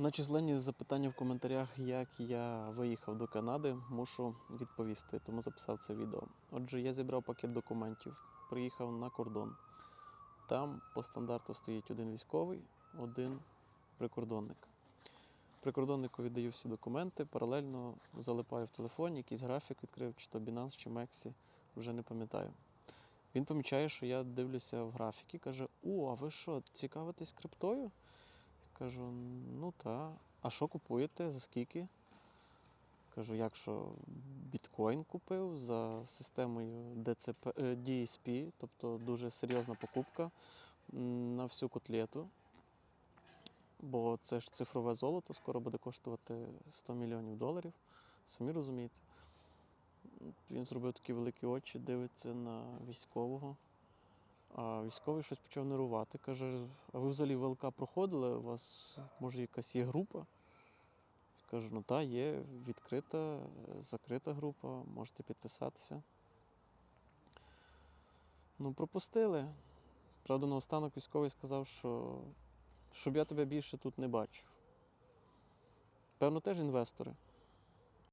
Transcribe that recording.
На численні запитання в коментарях, як я виїхав до Канади, мушу відповісти, тому записав це відео. Отже, я зібрав пакет документів, приїхав на кордон. Там по стандарту стоїть один військовий, один прикордонник. Прикордоннику віддаю всі документи, паралельно залипаю в телефоні, якийсь графік відкрив, чи то Binance, чи Mexi, вже не пам'ятаю. Він помічає, що я дивлюся в графіки, каже: О, а ви що, цікавитесь криптою? Кажу, ну та. А що купуєте? За скільки? Кажу, як що біткоін купив за системою DCP, е, DSP, тобто дуже серйозна покупка на всю котлету. Бо це ж цифрове золото скоро буде коштувати 100 мільйонів доларів. Самі розумієте. Він зробив такі великі очі, дивиться на військового. А військовий щось почав нервувати. Каже: а ви взагалі ВЛК проходили? У вас може якась є група? Кажу, ну так, є відкрита, закрита група, можете підписатися. Ну, пропустили. Правда, наостанок військовий сказав, що щоб я тебе більше тут не бачив. Певно, теж інвестори.